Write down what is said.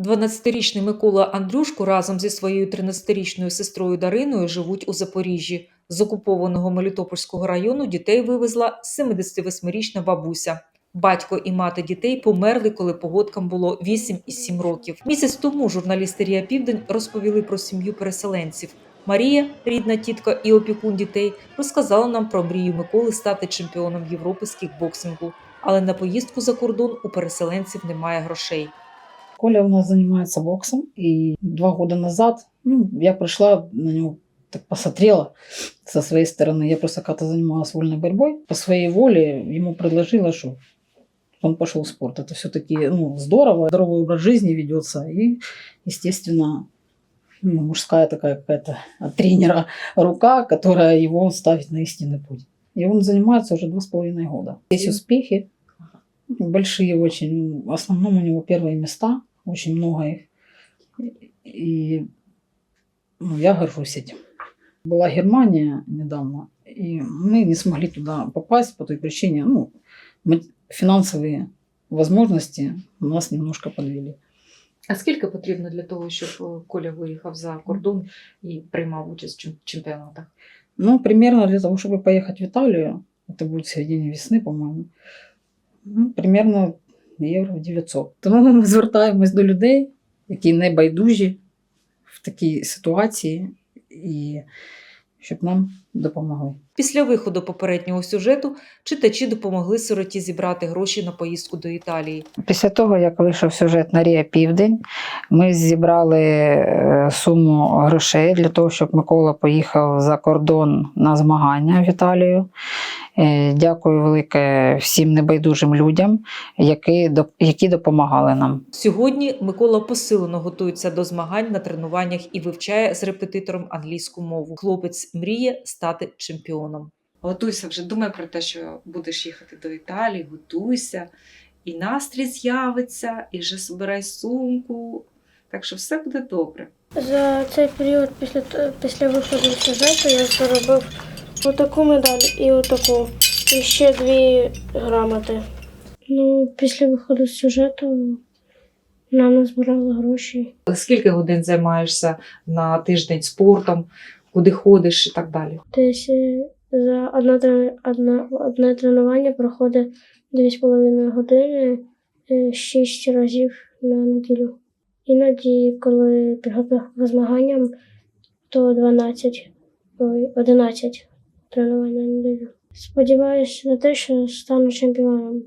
12-річний Микола Андрюшко разом зі своєю 13-річною сестрою Дариною живуть у Запоріжжі. З окупованого Мелітопольського району дітей вивезла 78-річна бабуся. Батько і мати дітей померли, коли погодкам було 8 і 7 років. Місяць тому журналісти Рія Південь розповіли про сім'ю переселенців. Марія, рідна тітка і опікун дітей, розказала нам про мрію Миколи стати чемпіоном Європи з кікбоксингу. Але на поїздку за кордон у переселенців немає грошей. Коля у нас занимается боксом, и два года назад ну, я пришла на него, так посмотрела со своей стороны. Я просто как-то занималась вольной борьбой. По своей воле ему предложила, что он пошел в спорт. Это все-таки ну, здорово, здоровый образ жизни ведется. И, естественно, ну, мужская такая какая-то от тренера рука, которая его ставит на истинный путь. И он занимается уже два с половиной года. Есть успехи, большие очень. В основном у него первые места, очень много их. И ну, я горжусь этим. Была Германия недавно, и мы не смогли туда попасть по той причине, ну, ма- финансовые возможности нас немножко подвели. А скільки потрібно для того, щоб е, Коля виїхав за кордон і приймав участь в чем- чемпіонатах? Ну, примерно для того, чтобы поехать в Италию, это будет в середине весны, по-моему, ну, примерно євро 900. Тому ми звертаємось до людей, які не байдужі в такій ситуації, і щоб нам допомогли. Після виходу попереднього сюжету читачі допомогли сироті зібрати гроші на поїздку до Італії. Після того, як вийшов сюжет на Рія Південь, ми зібрали е, суму грошей для того, щоб Микола поїхав за кордон на змагання в Італію. Е, Дякую велике всім небайдужим людям, які, які допомагали нам. Сьогодні Микола посилено готується до змагань на тренуваннях і вивчає з репетитором англійську мову. Хлопець мріє стати чемпіоном. Готуйся вже, думай про те, що будеш їхати до Італії, готуйся, і настрій з'явиться, і вже збирай сумку. Так що все буде добре. За цей період після, після виходу сюжету я заробив отаку медаль і отаку. І ще дві грамоти. Ну, після виходу з сюжету нам назбирали гроші. Скільки годин займаєшся на тиждень спортом, куди ходиш і так далі? Десь е, за одне, одне, одне тренування проходить 2,5 години е, 6 разів на неділю. Іноді, коли підготовка змаганням, то 12, ой, 11 тренувань на неділю. Сподіваюся на те, що стану чемпіоном.